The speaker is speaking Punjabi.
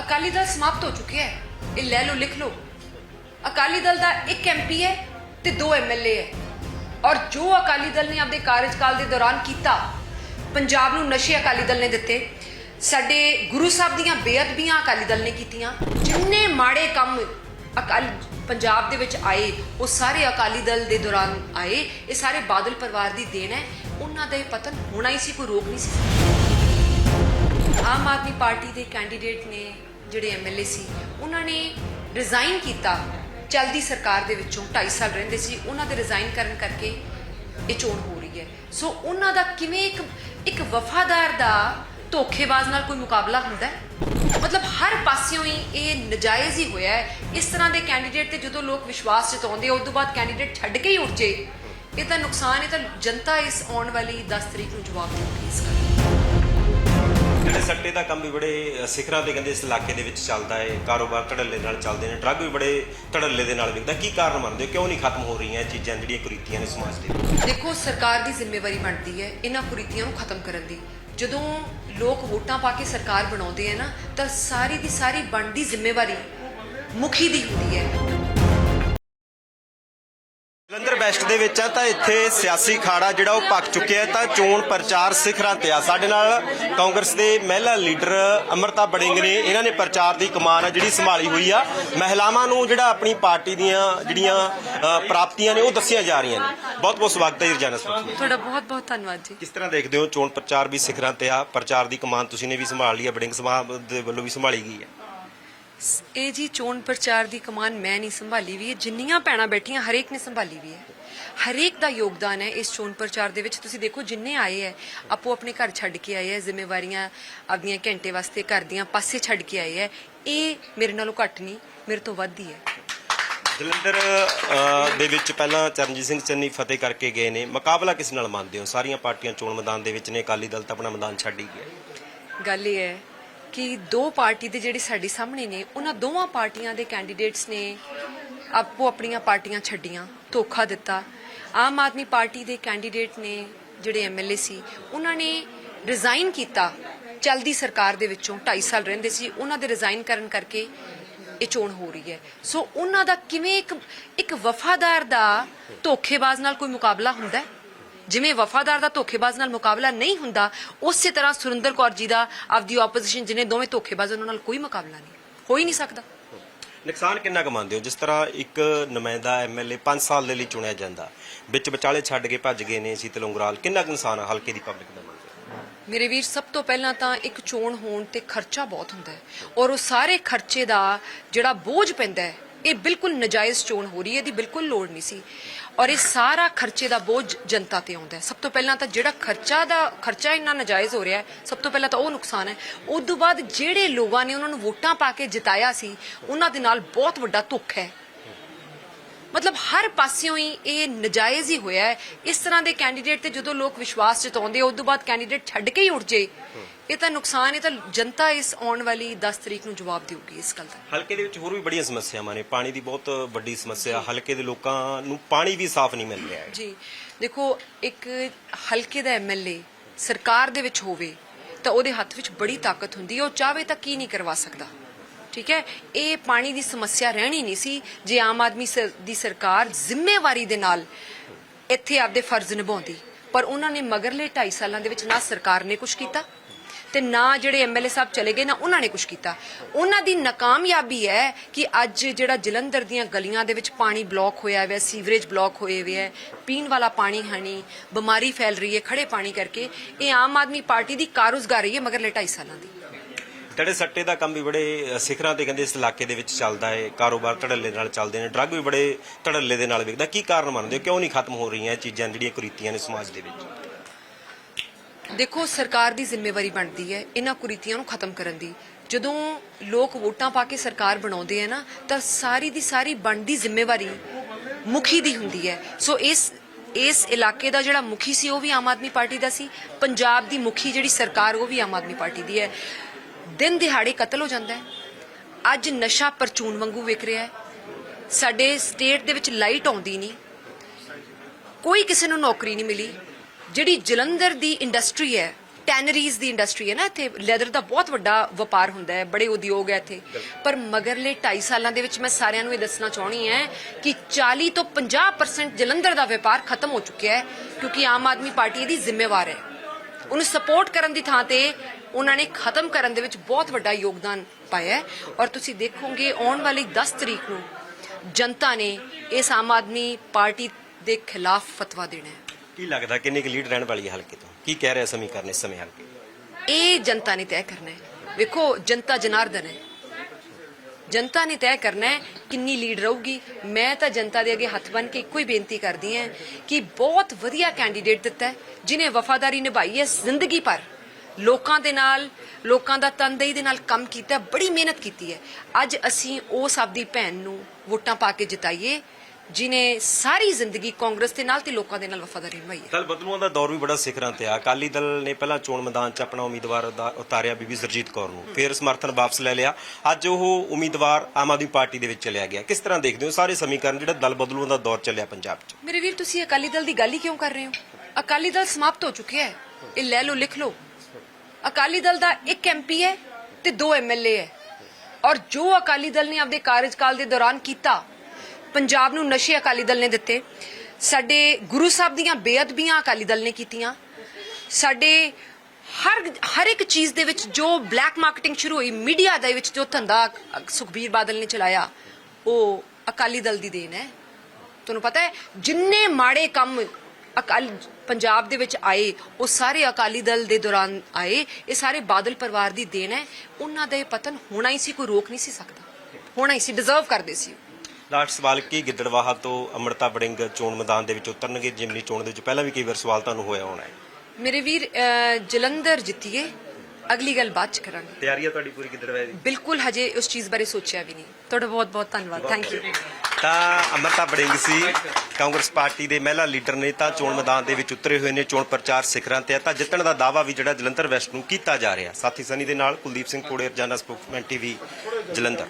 ਅਕਾਲੀ ਦਲ ਸਮਾਪਤ ਹੋ ਚੁੱਕਿਆ ਹੈ। ਇਹ ਲੈ ਲਓ, ਲਿਖ ਲਓ। ਅਕਾਲੀ ਦਲ ਦਾ ਇੱਕ ਐਮਪੀ ਹੈ ਤੇ ਦੋ ਐਮਐਲਏ ਹੈ। ਔਰ ਜੋ ਅਕਾਲੀ ਦਲ ਨੇ ਆਪਦੇ ਕਾਰਜਕਾਲ ਦੇ ਦੌਰਾਨ ਕੀਤਾ, ਪੰਜਾਬ ਨੂੰ ਨਸ਼ੇ ਅਕਾਲੀ ਦਲ ਨੇ ਦਿੱਤੇ। ਸਾਡੇ ਗੁਰੂ ਸਾਹਿਬ ਦੀਆਂ ਬੇਅਦਬੀਆਂ ਅਕਾਲੀ ਦਲ ਨੇ ਕੀਤੀਆਂ। ਜਿੰਨੇ ਮਾੜੇ ਕੰਮ ਅਕਾਲੀ, ਪੰਜਾਬ ਦੇ ਵਿੱਚ ਆਏ, ਉਹ ਸਾਰੇ ਅਕਾਲੀ ਦਲ ਦੇ ਦੌਰਾਨ ਆਏ। ਇਹ ਸਾਰੇ ਬਾਦਲ ਪਰਿਵਾਰ ਦੀ ਦੇਣ ਹੈ। ਉਹਨਾਂ ਦਾ ਇਹ ਪਤਨ ਹੋਣਾ ਹੀ ਸੀ, ਕੋਈ ਰੋਕ ਨਹੀਂ ਸੀ। ਆਮ ਆਦਮੀ ਪਾਰਟੀ ਦੇ ਕੈਂਡੀਡੇਟ ਨੇ ਜਿਹੜੇ ਐਮਐਲਏ ਸੀ, ਉਹਨਾਂ ਨੇ ਰਿਜ਼ਾਈਨ ਕੀਤਾ। ਚਲਦੀ ਸਰਕਾਰ ਦੇ ਵਿੱਚੋਂ 2.5 ਸਾਲ ਰਹਿੰਦੇ ਸੀ, ਉਹਨਾਂ ਦੇ ਰਿਜ਼ਾਈਨ ਕਰਨ ਕਰਕੇ ਇਹ ਚੋਣ ਹੋ ਰਹੀ ਹੈ। ਸੋ ਉਹਨਾਂ ਦਾ ਕਿਵੇਂ ਇੱਕ ਇੱਕ ਵਫਾਦਾਰ ਦਾ ਧੋਖੇਬਾਜ਼ ਨਾਲ ਕੋਈ ਮੁਕਾਬਲਾ ਹੁੰਦਾ ਹੈ? ਮਤਲਬ ਹਰ ਪਾਸਿਓਂ ਹੀ ਇਹ ਨਜਾਇਜ਼ ਹੀ ਹੋਇਆ ਹੈ। ਇਸ ਤਰ੍ਹਾਂ ਦੇ ਕੈਂਡੀਡੇਟ ਤੇ ਜਦੋਂ ਲੋਕ ਵਿਸ਼ਵਾਸ ਜਤਾਉਂਦੇ ਆ ਉਸ ਤੋਂ ਬਾਅਦ ਕੈਂਡੀਡੇਟ ਛੱਡ ਕੇ ਹੀ ਉੱਠ ਜੇ ਇਹ ਤਾਂ ਨੁਕਸਾਨ, ਇਹ ਤਾਂ ਜਨਤਾ ਇਸ ਆਉਣ ਵਾਲੀ 10 ਤਰੀਕ ਨੂੰ ਜਵਾਬ ਦੇਊਗੀ ਇਸ ਕਰਕੇ ਜਿਹੜੇ ਸੱਟੇ ਦਾ ਕੰਮ ਵੀ ਬੜੇ ਸਿਖਰਾਂ ਤੇ ਕਹਿੰਦੇ ਇਸ ਇਲਾਕੇ ਦੇ ਵਿੱਚ ਚੱਲਦਾ ਹੈ ਕਾਰੋਬਾਰ ਧੜੱਲੇ ਨਾਲ ਚੱਲਦੇ ਨੇ ਡਰੱਗ ਵੀ ਬੜੇ ਧੜੱਲੇ ਦੇ ਨਾਲ ਵਿਕਦਾ। ਕੀ ਕਾਰਨ ਮੰਨਦੇ ਹੋ ਕਿਉਂ ਨਹੀਂ ਖਤਮ ਹੋ ਰਹੀਆਂ ਇਹ ਚੀਜ਼ਾਂ ਜਿਹੜੀਆਂ ਕੁਰੀਤੀਆਂ ਨੇ ਸਮਾਜ ਦੇ ਵਿੱਚ? ਦੇਖੋ, ਸਰਕਾਰ ਦੀ ਜ਼ਿੰਮੇਵਾਰੀ ਬਣਦੀ ਹੈ ਇਹਨਾਂ ਕੁਰੀਤੀਆਂ ਨੂੰ ਖਤਮ ਕਰਨ ਦੀ। ਜਦੋਂ ਲੋਕ ਵੋਟਾਂ ਪਾ ਕੇ ਸਰਕਾਰ ਬਣਾਉਂਦੇ ਆ ਨਾ, ਤਾਂ ਸਾਰੀ ਦੀ ਸਾਰੀ ਬਣਦੀ ਜ਼ਿੰਮੇਵਾਰੀ ਮੁਖੀ ਦੀ ਹੁੰਦੀ ਹੈ ਵੈਸਟ ਦੇ ਵਿੱਚ ਆ ਤਾਂ ਇੱਥੇ ਸਿਆਸੀ ਖਾੜਾ ਜਿਹੜਾ ਉਹ ਪੱਕ ਚੁੱਕਿਆ ਹੈ ਤਾਂ ਚੋਣ ਪ੍ਰਚਾਰ ਸਿਖਰਾਂ ਤੇ ਆ। ਸਾਡੇ ਨਾਲ ਕਾਂਗਰਸ ਦੇ ਮਹਿਲਾ ਲੀਡਰ ਅਮਰਤਾ ਬੜਿੰਗ ਨੇ। ਇਹਨਾਂ ਨੇ ਪ੍ਰਚਾਰ ਦੀ ਕਮਾਨ ਆ ਜਿਹੜੀ ਸੰਭਾਲੀ ਹੋਈ ਆ। ਮਹਿਲਾਵਾਂ ਨੂੰ ਜਿਹੜਾ ਆਪਣੀ ਪਾਰਟੀ ਦੀਆਂ ਜਿਹੜੀਆਂ ਪ੍ਰਾਪਤੀਆਂ ਨੇ ਉਹ ਦੱਸੀਆਂ ਜਾ ਰਹੀਆਂ ਨੇ। ਬਹੁਤ ਬਹੁਤ ਸਵਾਗਤ ਹੈ ਰਜਾਨਾ ਤੁਹਾਡਾ ਬਹੁਤ ਬਹੁਤ ਧੰਨਵਾਦ ਜੀ। ਕਿਸ ਤਰ੍ਹਾਂ ਦੇਖਦੇ ਹੋ ਚੋਣ ਪ੍ਰਚਾਰ ਵੀ ਸਿਖਰਾਂ ਤੇ ਆ? ਪ੍ਰਚਾਰ ਦੀ ਕਮਾਨ ਤੁਸੀਂ ਨੇ ਵੀ ਸੰਭਾਲ ਲਈ ਹੈ ਬੜਿੰਗ ਸਭਾ ਦੇ ਵੱਲੋਂ ਵੀ ਸੰਭਾਲੀ ਗਈ ਹੈ ਇਹ ਜੀ ਚੋਣ ਪ੍ਰਚਾਰ ਦੀ ਕਮਾਨ ਮੈਂ ਨਹੀਂ ਸੰਭਾਲੀ ਵੀ ਹੈ ਜਿੰਨੀਆਂ ਭੈਣਾਂ ਬੈਠੀਆਂ ਹਰੇਕ ਨੇ ਸੰਭਾਲੀ ਵੀ ਹੈ। ਹਰੇਕ ਦਾ ਯੋਗਦਾਨ ਹੈ ਇਸ ਚੋਣ ਪ੍ਰਚਾਰ ਦੇ ਵਿੱਚ। ਤੁਸੀਂ ਦੇਖੋ ਜਿੰਨੇ ਆਏ ਹੈ ਆਪੋ ਆਪਣੇ ਘਰ ਛੱਡ ਕੇ ਆਏ ਹੈ ਜ਼ਿੰਮੇਵਾਰੀਆਂ ਆਪਣੀਆਂ ਘੰਟੇ ਵਾਸਤੇ ਘਰ ਦੀਆਂ ਪਾਸੇ ਛੱਡ ਕੇ ਆਏ ਹੈ। ਇਹ ਮੇਰੇ ਨਾਲੋਂ ਘੱਟ ਨਹੀਂ ਮੇਰੇ ਤੋਂ ਵੱਧ ਹੀ ਹੈ। ਜਲੰਧਰ ਦੇ ਵਿੱਚ ਪਹਿਲਾਂ ਚਰਨਜੀਤ ਸਿੰਘ ਚੰਨੀ ਫਤਿਹ ਕਰਕੇ ਗਏ ਨੇ। ਮੁਕਾਬਲਾ ਕਿਸ ਨਾਲ ਮੰਨਦੇ ਹੋ? ਸਾਰੀਆਂ ਪਾਰਟੀਆਂ ਚੋਣ ਮੈਦਾਨ ਦੇ ਵਿੱਚ ਨੇ ਅਕਾਲੀ ਦਲ ਤਾਂ ਆਪਣਾ ਮੈਦਾਨ ਛੱਡ ਹੀ ਗਿਆ। ਗੱਲ ਇਹ ਹੈ ਕਿ ਦੋ ਪਾਰਟੀ ਦੇ ਜਿਹੜੇ ਸਾਡੇ ਸਾਹਮਣੇ ਨੇ, ਉਹਨਾਂ ਦੋਵਾਂ ਪਾਰਟੀਆਂ ਦੇ ਕੈਂਡੀਡੇਟਸ ਨੇ ਆਪੋ ਆਪਣੀਆਂ ਪਾਰਟੀਆਂ ਛੱਡੀਆਂ, ਧੋਖਾ ਦਿੱਤਾ। ਆਮ ਆਦਮੀ ਪਾਰਟੀ ਦੇ ਕੈਂਡੀਡੇਟ ਨੇ ਜਿਹੜੇ ਐਮਐਲਏ ਸੀ, ਉਹਨਾਂ ਨੇ ਰਿਜ਼ਾਈਨ ਕੀਤਾ। ਚਲਦੀ ਸਰਕਾਰ ਦੇ ਵਿੱਚੋਂ 2.5 ਸਾਲ ਰਹਿੰਦੇ ਸੀ, ਉਹਨਾਂ ਦੇ ਰਿਜ਼ਾਈਨ ਕਰਨ ਕਰਕੇ ਇਹ ਚੋਣ ਹੋ ਰਹੀ ਹੈ। ਸੋ ਉਹਨਾਂ ਦਾ ਕਿਵੇਂ ਇੱਕ ਇੱਕ ਵਫਾਦਾਰ ਦਾ ਧੋਖੇਬਾਜ਼ ਨਾਲ ਕੋਈ ਮੁਕਾਬਲਾ ਹੁੰਦਾ ਹੈ? ਜਿਵੇਂ ਵਫਾਦਾਰ ਦਾ ਧੋਖੇਬਾਜ਼ ਨਾਲ ਮੁਕਾਬਲਾ ਨਹੀਂ ਹੁੰਦਾ ਉਸੇ ਤਰ੍ਹਾਂ ਸੁਰਿੰਦਰ ਕੌਰ ਜੀ ਦਾ ਆਪਦੀ ਆਪੋਜੀਸ਼ਨ ਜਿਹਨੇ ਦੋਵੇਂ ਧੋਖੇਬਾਜ਼ ਉਹਨਾਂ ਨਾਲ ਕੋਈ ਮੁਕਾਬਲਾ ਨਹੀਂ ਹੋ ਹੀ ਨਹੀਂ ਸਕਦਾ। ਨੁਕਸਾਨ ਕਿੰਨਾ ਕੁ ਮੰਨਦੇ ਹੋ? ਜਿਸ ਤਰ੍ਹਾਂ ਇੱਕ ਨੁਮਾਇੰਦਾ ਐਮਐਲਏ 5 ਸਾਲ ਦੇ ਲਈ ਚੁਣਿਆ ਜਾਂਦਾ ਵਿੱਚ ਵਿਚਾਲੇ ਛੱਡ ਕੇ ਭੱਜ ਗਏ ਨੇ ਸੀਤਲ ਉਂਗਰਾਲ ਕਿੰਨਾ ਕੁ ਨੁਕਸਾਨ ਹਲਕੇ ਦੀ ਪਬਲਿਕ ਦਾ? ਮੇਰੇ ਵੀਰ ਸਭ ਤੋਂ ਪਹਿਲਾਂ ਤਾਂ ਇੱਕ ਚੋਣ ਹੋਣ ਤੇ ਖਰਚਾ ਬਹੁਤ ਹੁੰਦਾ ਹੈ ਔਰ ਉਹ ਸਾਰੇ ਖਰਚੇ ਦਾ ਜਿਹੜਾ ਬੋਝ ਪੈਂਦਾ ਹੈ ਇਹ ਬਿਲਕੁਲ ਨਜਾਇਜ਼ ਚੋਣ ਹੋ ਰਹੀ ਹੈ ਇਹਦੀ ਬਿਲਕੁਲ ਲੋੜ ਨਹੀਂ ਸੀ। ਔਰ ਇਹ ਸਾਰਾ ਖਰਚੇ ਦਾ ਬੋਝ ਜਨਤਾ ਤੇ ਆਉਂਦਾ ਹੈ। ਸਭ ਤੋਂ ਪਹਿਲਾਂ ਤਾਂ ਜਿਹੜਾ ਖਰਚਾ ਦਾ ਖਰਚਾ ਇੰਨਾ ਨਜਾਇਜ਼ ਹੋ ਰਿਹਾ ਹੈ, ਸਭ ਤੋਂ ਪਹਿਲਾਂ ਤਾਂ ਉਹ ਨੁਕਸਾਨ ਹੈ। ਉਸ ਤੋਂ ਬਾਅਦ ਜਿਹੜੇ ਲੋਕਾਂ ਨੇ ਉਹਨਾਂ ਨੂੰ ਵੋਟਾਂ ਪਾ ਕੇ ਜਿਤਾਇਆ ਸੀ, ਉਹਨਾਂ ਦੇ ਨਾਲ ਬਹੁਤ ਵੱਡਾ ਧੋਖਾ ਹੈ। ਮਤਲਬ ਹਰ ਪਾਸਿਓਂ ਹੀ ਇਹ ਨਜਾਇਜ਼ ਹੀ ਹੋਇਆ ਹੈ। ਇਸ ਤਰ੍ਹਾਂ ਦੇ ਕੈਂਡੀਡੇਟ ਤੇ ਜਦੋਂ ਲੋਕ ਵਿਸ਼ਵਾਸ ਜਤਾਉਂਦੇ ਉਸ ਤੋਂ ਬਾਅਦ ਕੈਂਡੀਡੇਟ ਛੱਡ ਕੇ ਹੀ ਉੱਠ ਜੇ। ਇਹ ਤਾਂ ਨੁਕਸਾਨ ਹੈ ਤਾਂ ਜਨਤਾ ਇਸ ਆਉਣ ਵਾਲੀ 10 ਤਰੀਕ ਨੂੰ ਜਵਾਬ ਦੇਊਗੀ ਇਸ ਗੱਲ ਦਾ। ਹਲਕੇ ਦੇ ਵਿੱਚ ਹੋਰ ਵੀ ਬੜੀਆਂ ਸਮੱਸਿਆਵਾਂ ਨੇ। ਪਾਣੀ ਦੀ ਬਹੁਤ ਵੱਡੀ ਸਮੱਸਿਆ ਹਲਕੇ ਦੇ ਲੋਕਾਂ ਨੂੰ ਪਾਣੀ ਵੀ ਸਾਫ਼ ਨਹੀਂ ਮਿਲ ਰਿਹਾ ਹੈ। ਜੀ ਦੇਖੋ ਇੱਕ ਹਲਕੇ ਦਾ ਐਮਐਲਏ ਸਰਕਾਰ ਦੇ ਵਿੱਚ ਹੋਵੇ ਤਾਂ ਉਹਦੇ ਹੱਥ ਵਿੱਚ ਬੜੀ ਤਾਕਤ ਹੁੰਦੀ ਹੈ ਉਹ ਚਾਹਵੇ ਤਾਂ ਕੀ ਨਹੀਂ ਕਰਵਾ ਸਕਦਾ। ਠੀਕ ਹੈ? ਇਹ ਪਾਣੀ ਦੀ ਸਮੱਸਿਆ ਰਹਿਣੀ ਨਹੀਂ ਸੀ ਜੇ ਆਮ ਆਦਮੀ ਦੀ ਸਰਕਾਰ ਜ਼ਿੰਮੇਵਾਰੀ ਦੇ ਨਾਲ ਇੱਥੇ ਆਪਦੇ ਫਰਜ਼ ਨਿਭਾਉਂਦੀ। ਪਰ ਉਹਨਾਂ ਨੇ ਮਗਰਲੇ 2.5 ਸਾਲਾਂ ਦੇ ਵਿੱਚ ਨਾ ਸਰਕਾਰ ਨੇ ਕੁਝ ਕੀਤਾ ਤੇ ਨਾ ਜਿਹੜੇ ਐਮਐਲਏ ਸਾਹਿਬ ਚਲੇ ਗਏ, ਨਾ ਉਹਨਾਂ ਨੇ ਕੁਝ ਕੀਤਾ। ਉਹਨਾਂ ਦੀ ਨਾਕਾਮਯਾਬੀ ਹੈ ਕਿ ਅੱਜ ਜਿਹੜਾ ਜਲੰਧਰ ਦੀਆਂ ਗਲੀਆਂ ਦੇ ਵਿੱਚ ਪਾਣੀ ਬਲੌਕ ਹੋਇਆ ਹੋਇਆ, ਸੀਵਰੇਜ ਬਲੌਕ ਹੋਏ ਹੋਏ ਹੈ, ਪੀਣ ਵਾਲਾ ਪਾਣੀ ਹੈ ਨਹੀਂ ਬਿਮਾਰੀ ਫੈਲ ਰਹੀ ਹੈ ਖੜੇ ਪਾਣੀ ਕਰਕੇ, ਇਹ ਆਮ ਆਦਮੀ ਪਾਰਟੀ ਦੀ ਕਾਰਗੁਜ਼ਾਰੀ ਹੈ ਮਗਰਲੇ 2.5 ਸਾਲਾਂ ਦੀ। ਜਿਹੜੇ ਸੱਟੇ ਦਾ ਕੰਮ ਵੀ ਬੜੇ ਸਿਖਰਾਂ ਤੇ ਕਹਿੰਦੇ ਇਸ ਇਲਾਕੇ ਦੇ ਵਿੱਚ ਚੱਲਦਾ ਹੈ ਕਾਰੋਬਾਰ ਧੜੱਲੇ ਨਾਲ ਚੱਲਦੇ ਨੇ, ਡਰੱਗ ਵੀ ਬੜੇ ਧੜੱਲੇ ਦੇ ਨਾਲ ਵਿਕਦਾ। ਕੀ ਕਾਰਨ ਮੰਨਦੇ ਹੋ? ਕਿਉਂ ਨਹੀਂ ਖਤਮ ਹੋ ਰਹੀਆਂ ਇਹ ਚੀਜ਼ਾਂ ਜਿਹੜੀਆਂ ਕੁਰੀਤੀਆਂ ਨੇ ਸਮਾਜ ਦੇ ਵਿੱਚ? ਦੇਖੋ, ਸਰਕਾਰ ਦੀ ਜ਼ਿੰਮੇਵਾਰੀ ਬਣਦੀ ਹੈ ਇਹਨਾਂ ਕੁਰੀਤੀਆਂ ਨੂੰ ਖਤਮ ਕਰਨ ਦੀ। ਜਦੋਂ ਲੋਕ ਵੋਟਾਂ ਪਾ ਕੇ ਸਰਕਾਰ ਬਣਾਉਂਦੇ ਆ ਨਾ, ਤਾਂ ਸਾਰੀ ਦੀ ਸਾਰੀ ਬਣਦੀ ਜ਼ਿੰਮੇਵਾਰੀ ਮੁਖੀ ਦੀ ਹੁੰਦੀ ਹੈ ਸੋ ਇਸ ਇਸ ਇਲਾਕੇ ਦਾ ਜਿਹੜਾ ਮੁਖੀ ਸੀ, ਉਹ ਵੀ ਆਮ ਆਦਮੀ ਪਾਰਟੀ ਦਾ ਸੀ। ਪੰਜਾਬ ਦੀ ਮੁਖੀ ਜਿਹੜੀ ਸਰਕਾਰ, ਉਹ ਵੀ ਆਮ ਆਦਮੀ ਪਾਰਟੀ ਦੀ ਹੈ ਦਿਨ ਦਿਹਾੜੇ ਕਤਲ ਹੋ ਜਾਂਦਾ ਹੈ। ਅੱਜ ਨਸ਼ਾ ਪਰਚੂਨ ਵਾਂਗੂ ਵਿਕ ਰਿਹਾ ਹੈ। ਸਾਡੇ ਸਟੇਟ ਦੇ ਵਿੱਚ ਲਾਈਟ ਆਉਂਦੀ ਨਹੀਂ। ਕੋਈ ਕਿਸੇ ਨੂੰ ਨੌਕਰੀ ਨਹੀਂ ਮਿਲੀ। ਜਿਹੜੀ ਜਲੰਧਰ ਦੀ ਇੰਡਸਟਰੀ ਹੈ, ਟੈਨਰੀਜ਼ ਦੀ ਇੰਡਸਟਰੀ ਹੈ ਨਾ ਇੱਥੇ ਲੈਦਰ ਦਾ ਬਹੁਤ ਵੱਡਾ ਵਪਾਰ ਹੁੰਦਾ ਹੈ, ਬੜੇ ਉਦਯੋਗ ਹੈ ਇੱਥੇ। ਪਰ ਮਗਰਲੇ 2.5 ਸਾਲਾਂ ਦੇ ਵਿੱਚ ਮੈਂ ਸਾਰਿਆਂ ਨੂੰ ਇਹ ਦੱਸਣਾ ਚਾਹਣੀ ਹੈ ਕਿ 40 ਤੋਂ 50% ਜਲੰਧਰ ਦਾ ਵਪਾਰ ਖਤਮ ਹੋ ਚੁੱਕਿਆ ਹੈ, ਕਿਉਂਕਿ ਆਮ ਆਦਮੀ ਪਾਰਟੀ ਇਹਦੀ ਜ਼ਿੰਮੇਵਾਰ ਹੈ। ਉਹਨੂੰ ਸਪੋਰਟ ਕਰਨ ਦੀ ਥਾਂ ਤੇ ਉਹਨਾਂ ਨੇ ਖਤਮ ਕਰਨ ਦੇ ਵਿੱਚ ਬਹੁਤ ਵੱਡਾ ਯੋਗਦਾਨ ਪਾਇਆ ਹੈ। ਔਰ ਤੁਸੀਂ ਦੇਖੋਗੇ ਆਉਣ ਵਾਲੀ 10 ਤਰੀਕ ਨੂੰ ਜਨਤਾ ਨੇ ਇਸ ਆਮ ਆਦਮੀ ਪਾਰਟੀ ਦੇ ਖਿਲਾਫ ਫਤਵਾ ਦੇਣਾ ਹੈ। ਕੀ ਲੱਗਦਾ ਕਿੰਨੀ ਕੁ ਲੀਡ ਰਹਿਣ ਵਾਲੀ ਹੈ ਹਲਕੇ ਤੋਂ? ਕੀ ਕਹਿ ਰਿਹਾ ਸਮੀਕਰਨ ਇਸ ਸਮੇਂ ਹਲਕੇ? ਇਹ ਜਨਤਾ ਨੇ ਤੈਅ ਕਰਨਾ ਹੈ। ਵੇਖੋ ਜਨਤਾ ਜਨਾਰਦਨ ਹੈ। ਜਨਤਾ ਨੇ ਤੈਅ ਕਰਨਾ ਹੈ ਕਿੰਨੀ ਲੀਡ ਰਹੂਗੀ। ਮੈਂ ਤਾਂ ਜਨਤਾ ਦੇ ਅੱਗੇ ਹੱਥ ਬੰਨ ਕੇ ਇੱਕੋ ਹੀ ਬੇਨਤੀ ਕਰਦੀ ਹਾਂ ਕਿ ਬਹੁਤ ਵਧੀਆ ਕੈਂਡੀਡੇਟ ਦਿੱਤਾ ਹੈ ਜਿਨੇ ਵਫਾਦਾਰੀ ਨਿਭਾਈ ਹੈ ਜ਼ਿੰਦਗੀ ਭਰ। ਲੋਕਾਂ ਦੇ ਨਾਲ ਲੋਕਾਂ ਦਾ ਤਨਦੇਹੀ ਦੇ ਨਾਲ ਕੰਮ ਕੀਤਾ ਬੜੀ ਮਿਹਨਤ ਕੀਤੀ ਹੈ। ਅੱਜ ਅਸੀਂ ਉਸ ਆਪਦੀ ਭੈਣ ਨੂੰ ਵੋਟਾਂ ਪਾ ਕੇ ਜਿਤਾਈਏ ਜਿਨੇ ਸਾਰੀ ਜ਼ਿੰਦਗੀ ਕਾਂਗਰਸ ਦੇ ਨਾਲ ਤੇ ਲੋਕਾਂ ਦੇ ਨਾਲ ਵਫਾਦਾਰੀ ਨਿਭਾਈ ਹੈ। ਦਲ ਬਦਲੂਆਂ ਦਾ ਦੌਰ ਵੀ ਬੜਾ ਸਿਖਰਾਂ ਤੇ ਆ। ਅਕਾਲੀ ਦਲ ਨੇ ਪਹਿਲਾਂ ਚੋਣ ਮੈਦਾਨ 'ਚ ਆਪਣਾ ਉਮੀਦਵਾਰ ਉਤਾਰਿਆ ਬੀਬੀ ਸਰਜੀਤ ਕੌਰ ਨੂੰ। ਫਿਰ ਸਮਰਥਨ ਵਾਪਸ ਲੈ ਲਿਆ। ਅੱਜ ਉਹ ਉਮੀਦਵਾਰ ਆਮ ਆਦਮੀ ਪਾਰਟੀ ਦੇ ਵਿੱਚ ਚਲਿਆ ਗਿਆ। ਕਿਸ ਤਰ੍ਹਾਂ ਦੇਖਦੇ ਹੋ ਸਾਰੇ ਸਮੀਕਰਨ ਜਿਹੜਾ ਦਲ ਬਦਲੂਆਂ ਦਾ ਦੌਰ ਚੱਲਿਆ ਪੰਜਾਬ 'ਚ? ਮੇਰੇ ਵੀਰ ਤੁਸੀਂ ਅਕਾਲੀ ਦਲ ਦੀ ਗੱਲ ਹੀ ਕਿਉਂ ਕਰ ਰਹੇ ਹੋ? ਅਕਾਲੀ ਦਲ ਸਮਾਪਤ ਹੋ ਚੁੱਕਿਆ ਹੈ। ਇਹ ਲੈ ਲਓ ਲਿਖ ਲਓ। ਅਕਾਲੀ ਦਲ ਦਾ ਇੱਕ ਐਮਪੀ ਹੈ ਤੇ ਦੋ ਐਮਐਲਏ ਹੈ। ਔਰ ਜੋ ਅਕਾਲੀ ਦਲ ਨੇ ਆਪਦੇ ਕਾਰਜਕਾਲ ਦੇ ਦੌਰਾਨ ਕੀਤਾ, ਪੰਜਾਬ ਨੂੰ ਨਸ਼ੇ ਅਕਾਲੀ ਦਲ ਨੇ ਦਿੱਤੇ। ਸਾਡੇ ਗੁਰੂ ਸਾਹਿਬ ਦੀਆਂ ਬੇਅਦਬੀਆਂ ਅਕਾਲੀ ਦਲ ਨੇ ਕੀਤੀਆਂ। ਸਾਡੇ ਹਰ ਹਰ ਇੱਕ ਚੀਜ਼ ਦੇ ਵਿੱਚ ਜੋ ਬਲੈਕ ਮਾਰਕੀਟਿੰਗ ਸ਼ੁਰੂ ਹੋਈ, ਮੀਡੀਆ ਦੇ ਵਿੱਚ ਜੋ ਧੰਦਾ ਸੁਖਬੀਰ ਬਾਦਲ ਨੇ ਚਲਾਇਆ, ਉਹ ਅਕਾਲੀ ਦਲ ਦੀ ਦੇਣ ਹੈ। ਤੁਹਾਨੂੰ ਪਤਾ ਹੈ, ਜਿੰਨੇ ਮਾੜੇ ਕੰਮ ਅਕਾਲੀ ਪੰਜਾਬ ਦੇ ਵਿੱਚ ਆਏ ਉਹ ਸਾਰੇ ਅਕਾਲੀ ਦਲ ਦੇ ਦੌਰਾਨ ਆਏ ਇਹ ਸਾਰੇ ਬਾਦਲ ਪਰਿਵਾਰ ਦੀ ਦੇਣ ਹੈ। ਉਹਨਾਂ ਦਾ ਇਹ ਪਤਨ ਹੋਣਾ ਹੀ ਸੀ ਕੋਈ ਰੋਕ ਨਹੀਂ ਸੀ ਸਕਦਾ। ਹੋਣਾ ਹੀ ਸੀ ਡਿਜ਼ਰਵ ਕਰਦੇ ਸੀ। ਲਾਸਟ ਸਵਾਲ ਕੀ ਗਿੱਦੜਵਾਹਾ ਤੋਂ ਅਮਰਤਾ ਬੜਿੰਗ ਚੋਣ ਮੈਦਾਨ ਦੇ ਵਿੱਚ ਉਤਰਨਗੇ? ਜਿਮਨੀ ਚੋਣ ਦੇ ਵਿੱਚ ਪਹਿਲਾਂ ਵੀ ਕਈ ਵਾਰ ਸਵਾਲ ਤੁਹਾਨੂੰ ਹੋਇਆ ਹੋਣਾ ਹੈ। ਮੇਰੇ ਵੀਰ ਜਲੰਧਰ ਜਿੱਤੀਏ ਅਗਲੀ ਗੱਲ ਬਾਅਦ ਚ ਕਰਾਂਗੇ। ਤਿਆਰੀ ਹੈ ਤੁਹਾਡੀ ਪੂਰੀ ਗਿੱਦੜਵਾਹਾ ਦੀ? ਬਿਲਕੁਲ ਹਜੇ ਉਸ ਚੀਜ਼ ਬਾਰੇ ਸੋਚਿਆ ਵੀ ਨਹੀਂ। ਤੁਹਾਡਾ ਬਹੁਤ ਬਹੁਤ ਧੰਨਵਾਦ। ਥੈਂਕ ਯੂ ਤਾਂ ਅਮਰਤਾ ਬੜਿੰਗ ਸੀ ਕਾਂਗਰਸ ਪਾਰਟੀ ਦੇ ਮਹਿਲਾ ਲੀਡਰ ਨੇ ਤਾਂ ਚੋਣ ਮੈਦਾਨ ਦੇ ਵਿੱਚ ਉਤਰੇ ਹੋਏ ਨੇ ਚੋਣ ਪ੍ਰਚਾਰ ਸਿਖਰਾਂ ਤੇ ਹੈ ਤਾਂ ਜਿੱਤਣ ਦਾ ਦਾਵਾ ਵੀ ਜਿਹੜਾ ਜਲੰਧਰ ਵੈਸਟ ਨੂੰ ਕੀਤਾ ਜਾ ਰਿਹਾ। ਸਾਥੀ ਸਨੀ ਦੇ ਨਾਲ ਕੁਲਦੀਪ ਸਿੰਘ ਕੋੜੇ, ਰਜਾਨਾ ਸਪੋਕਸਮੈਨ ਟੀਵੀ, ਜਲੰਧਰ।